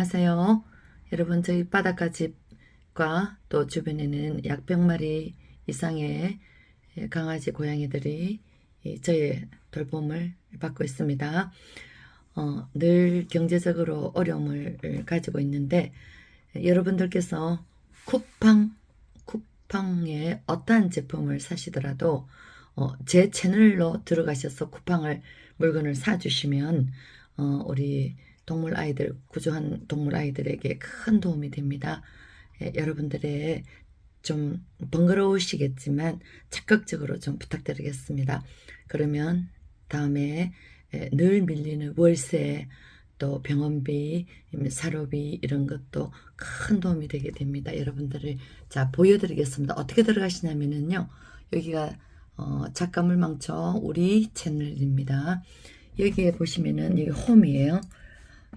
안녕하세요. 여러분 저희 바닷가 집과 또 주변에는 약 100마리 이상의 예, 강아지 고양이들이 이 저의 돌봄을 받고 있습니다. 어, 늘 경제적으로 어려움을 가지고 있는데 예, 여러분들께서 쿠팡 쿠팡의 어떠한 제품을 사시더라도 어, 제 채널로 들어가셔서 쿠팡을 물건을 사주시면 어, 우리 동물 아이들 구조한 동물 아이들에게 큰 도움이 됩니다. 예, 여러분들의 좀 번거로우시겠지만 적극적으로 좀 부탁드리겠습니다. 그러면 다음에 예, 늘 밀리는 월세 또 병원비, 아니면 사료비 이런 것도 큰 도움이 되게 됩니다. 여러분들을 자 보여드리겠습니다. 어떻게 들어가시냐면은요 여기가 어, 작가물 망쳐 우리 채널입니다. 여기에 보시면은 여기 홈이에요.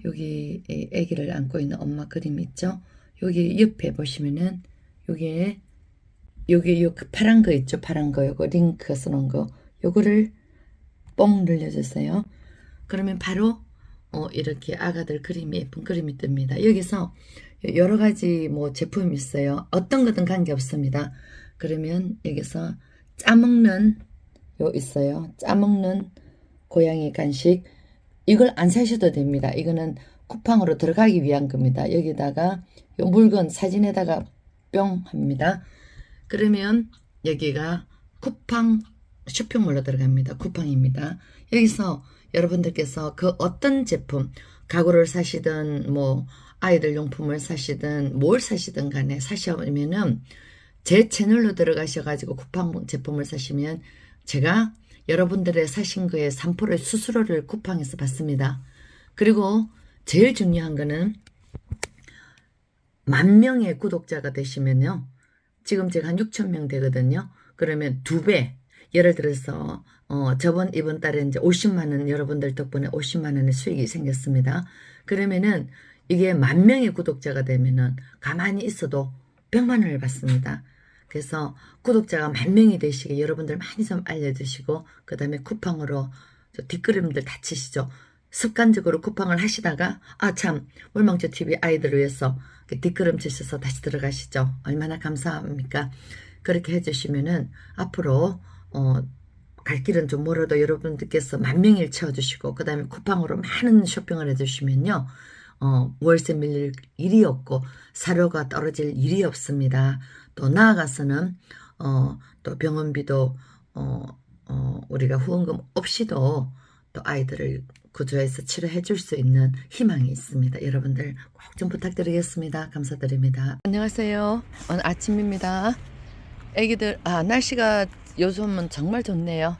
여기 이 아기를 안고 있는 엄마 그림 있죠? 여기 옆에 보시면은 여기에 여기 요 파란 거 있죠? 파란 거 요거 링크 써놓은 거 요거를 뽕 눌러주세요. 그러면 바로 어, 이렇게 아가들 그림이 예쁜 그림이 뜹니다. 여기서 여러 가지 뭐 제품이 있어요. 어떤 거든 관계 없습니다. 그러면 여기서 짜먹는 요 있어요. 짜먹는 고양이 간식 이걸 안 사셔도 됩니다. 이거는 쿠팡으로 들어가기 위한 겁니다. 여기다가 요 물건 사진에다가 뿅 합니다. 그러면 여기가 쿠팡 쇼핑몰로 들어갑니다. 쿠팡입니다. 여기서 여러분들께서 그 어떤 제품, 가구를 사시든 뭐 아이들 용품을 사시든 뭘 사시든 간에 사시면은 제 채널로 들어가셔가지고 쿠팡 제품을 사시면 제가 여러분들의 사신 거에 3%의 수수료를 쿠팡에서 받습니다. 그리고 제일 중요한 거는 만 명의 구독자가 되시면요. 지금 제가 한 6천 명 되거든요. 그러면 두 배. 예를 들어서 어 저번 이번 달에 이제 50만 원 여러분들 덕분에 50만 원의 수익이 생겼습니다. 그러면은 이게 만 명의 구독자가 되면은 가만히 있어도 100만 원을 받습니다. 그래서 구독자가 만 명이 되시게 여러분들 많이 좀 알려주시고 그 다음에 쿠팡으로 저 뒷그림들 다 치시죠. 습관적으로 쿠팡을 하시다가 아 참 물망초 TV 아이들을 위해서 그 뒷그림 치셔서 다시 들어가시죠. 얼마나 감사합니까? 그렇게 해주시면은 앞으로 어, 갈 길은 좀 멀어도 여러분들께서 만 명일 채워주시고 그 다음에 쿠팡으로 많은 쇼핑을 해주시면요. 어, 월세 밀릴 일이 없고 사료가 떨어질 일이 없습니다. 또 나아가서는 어, 또 병원비도 어, 어, 우리가 후원금 없이도 또 아이들을 구조해서 치료해 줄 수 있는 희망이 있습니다. 여러분들 꼭 좀 부탁드리겠습니다. 감사드립니다. 안녕하세요. 오늘 아침입니다. 애기들 아 날씨가 요즘은 정말 좋네요.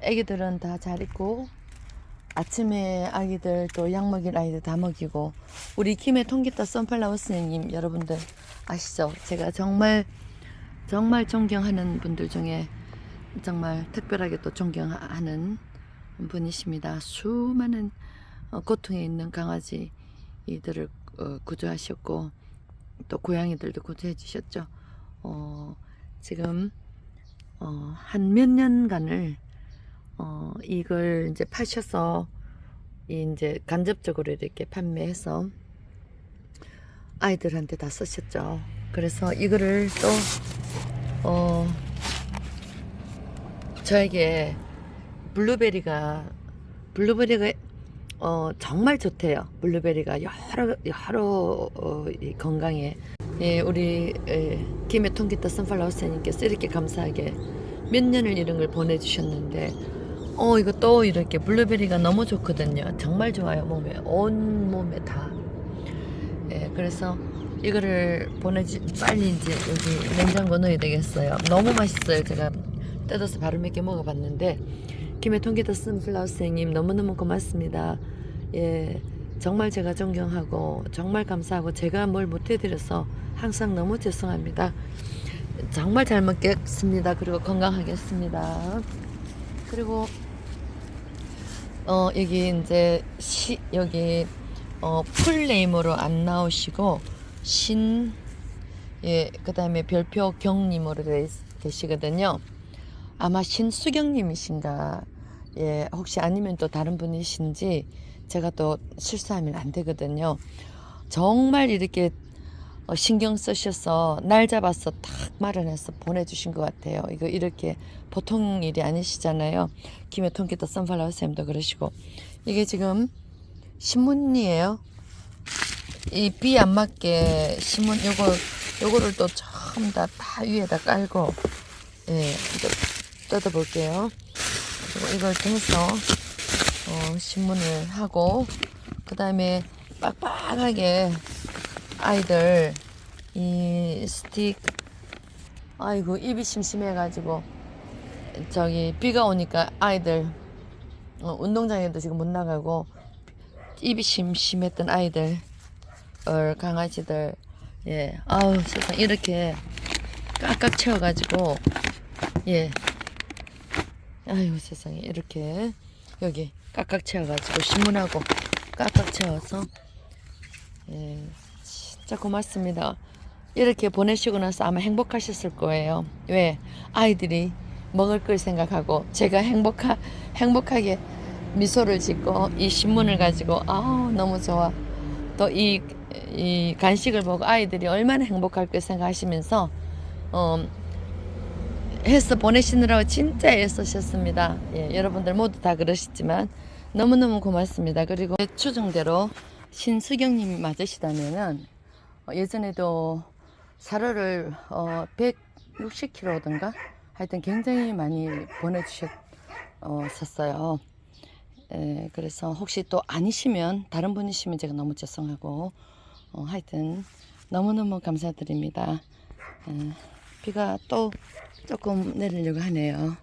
애기들은 다 잘 있고 아침에 아기들 또 약 먹일 아이들 다 먹이고 우리 김해 통기타 선팔라워 선생님 여러분들 아시죠? 제가 정말 정말 존경하는 분들 중에 정말 특별하게 또 존경하는 분이십니다. 수많은 어, 고통에 있는 강아지 이들을 어, 구조하셨고 또 고양이들도 구조해 주셨죠. 어, 지금 어, 한 몇 년간을 어, 이걸 이제 파셔서 이제 간접적으로 이렇게 판매해서 아이들한테 다 쓰셨죠. 그래서 이거를 또 어, 저에게 블루베리가 블루베리가 어, 정말 좋대요. 블루베리가 여러 여러 어, 이 건강에 예, 우리 예, 김해 통기타 선팔라우스님께서 이렇게 감사하게 몇 년을 이런 걸 보내주셨는데 어 이거 또 이렇게 블루베리가 너무 좋거든요. 정말 좋아요 몸에 온 몸에 다. 예, 그래서 이거를 보내지 빨리 이제 여기 냉장고 넣어야 되겠어요. 너무 맛있어요. 제가 뜯어서 몇개 먹어봤는데 김해 통기타 선플라우스 선생님 너무너무 고맙습니다. 예, 정말 제가 존경하고 정말 감사하고 제가 뭘 못해드려서 항상 너무 죄송합니다. 정말 잘 먹겠습니다. 그리고 건강하겠습니다. 그리고 어 여기 이제 시 여기 어 풀네임으로 안 나오시고 신 예, 그 다음에 별표 경님으로 되 계시거든요. 아마 신수경님이신가 예, 혹시 아니면 또 다른 분이신지 제가 또 실수하면 안 되거든요. 정말 이렇게 어, 신경 쓰셔서 날 잡아서 딱 마련해서 보내주신 것 같아요. 이거 이렇게 보통 일이 아니시잖아요. 김해 통기타 선플라워 쌤도 그러시고 이게 지금 신문이에요. 이 비 안 맞게 신문 요거 요거를 또 전부 다, 다 위에다 깔고 예 이거 뜯어 볼게요. 그리고 이걸 해서 어, 신문을 하고 그 다음에 빡빡하게 아이들 이 스틱 아이고 입이 심심해가지고 저기 비가 오니까 아이들 어, 운동장에도 지금 못 나가고 입이 심심했던 아이들 어, 강아지들 예 아우 세상 이렇게 깍깍 채워가지고 예. 아이고 세상에 이렇게 여기 깍깍 채워가지고 신문하고 깍깍 채워서 예 진짜 고맙습니다. 이렇게 보내시고 나서 아마 행복하셨을 거예요. 왜? 아이들이 먹을 걸 생각하고 제가 행복하, 행복하게 미소를 짓고 이 신문을 가지고 아우 너무 좋아. 또이 이 간식을 보고 아이들이 얼마나 행복할 걸 생각하시면서 어, 해서 보내시느라고 진짜 애쓰셨습니다. 예, 여러분들 모두 다 그러시지만 너무너무 고맙습니다. 그리고 추정대로 신수경님이 맞으시다면은 어, 예전에도 사료를 어, 160kg든가 하여튼 굉장히 많이 보내주셨었어요. 에, 그래서 혹시 또 아니시면 다른 분이시면 제가 너무 죄송하고 어, 하여튼 너무너무 감사드립니다. 에, 비가 또 조금 내리려고 하네요.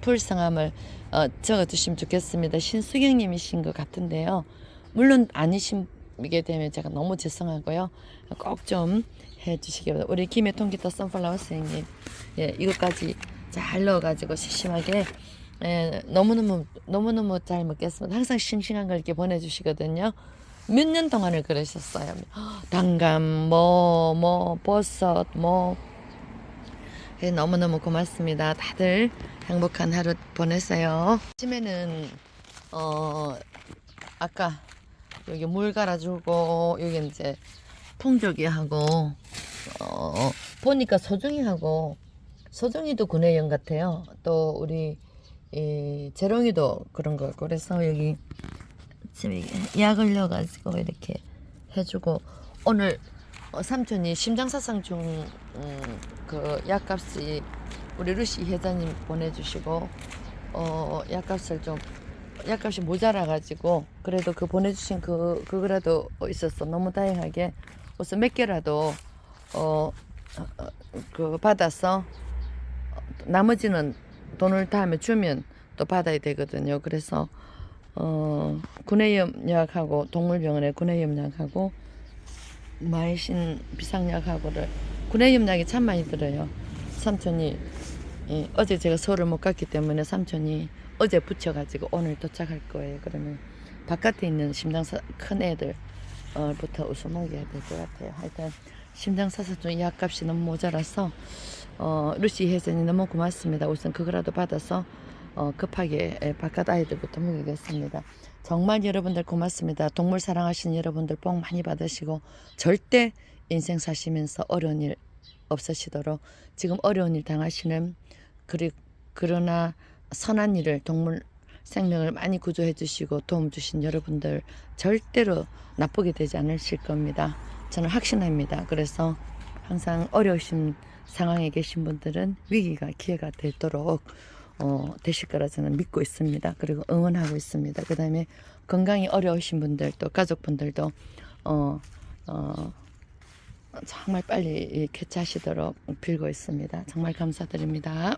불성함을 어, 적어주시면 좋겠습니다. 신수경님이신 것 같은데요. 물론 아니 시게 되면 제가 너무 죄송하고요. 꼭 좀 해주시기 바랍니다. 우리 김해 통기타 선플라워 선생님, 예, 이것까지 잘 넣어가지고 시심하게 예, 너무너무 너무너무 잘 먹겠습니다. 항상 싱싱한 걸 이렇게 보내주시거든요. 몇 년 동안을 그러셨어요. 당감, 뭐, 뭐, 버섯, 뭐. 예, 너무너무 고맙습니다. 다들 행복한 하루 보내세요. 아침에는, 어, 아까 여기 물 갈아주고, 여기 이제 통조기하고, 어, 보니까 소중이하고, 소중이도 군의원 같아요. 또 우리, 이, 재롱이도 그런 거. 그래서 여기 지금 약을 넣어가지고 이렇게 해주고, 오늘 어, 삼촌이 심장사상 중, 음, 그 약값이 우리 루시 회장님 보내주시고, 어, 약값을 좀, 약값이 모자라가지고, 그래도 그 보내주신 그, 그거라도 있었어. 너무 다행하게. 우선 몇 개라도, 어, 어, 그 받아서, 어, 나머지는 돈을 다음에 주면 또 받아야 되거든요. 그래서, 어, 구내염 약하고, 동물병원에 구내염 약하고, 마이신 비상약하고를 구내염 약이 참 많이 들어요. 삼촌이 예, 어제 제가 서울을 못 갔기 때문에 삼촌이 어제 붙여가지고 오늘 도착할 거예요. 그러면 바깥에 있는 심장사 큰 애들 어부터 우선 먹여야 될 것 같아요. 하여튼 심장사서 좀 약값이 너무 모자라서 어 루시 회장님 너무 고맙습니다. 우선 그거라도 받아서 어 급하게 예, 바깥 아이들부터 먹이겠습니다. 정말 여러분들 고맙습니다. 동물 사랑하시는 여러분들 복 많이 받으시고 절대 인생 사시면서 어려운 일 없으시도록 지금 어려운 일 당하시는 그리 그러나 선한 일을 동물 생명을 많이 구조해 주시고 도움 주신 여러분들 절대로 나쁘게 되지 않으실 겁니다. 저는 확신합니다. 그래서 항상 어려우신 상황에 계신 분들은 위기가 기회가 되도록 어, 되실 거라 저는 믿고 있습니다. 그리고 응원하고 있습니다. 그 다음에 건강이 어려우신 분들 또 가족분들도 어, 어, 정말 빨리 쾌차하시도록 빌고 있습니다. 정말 감사드립니다.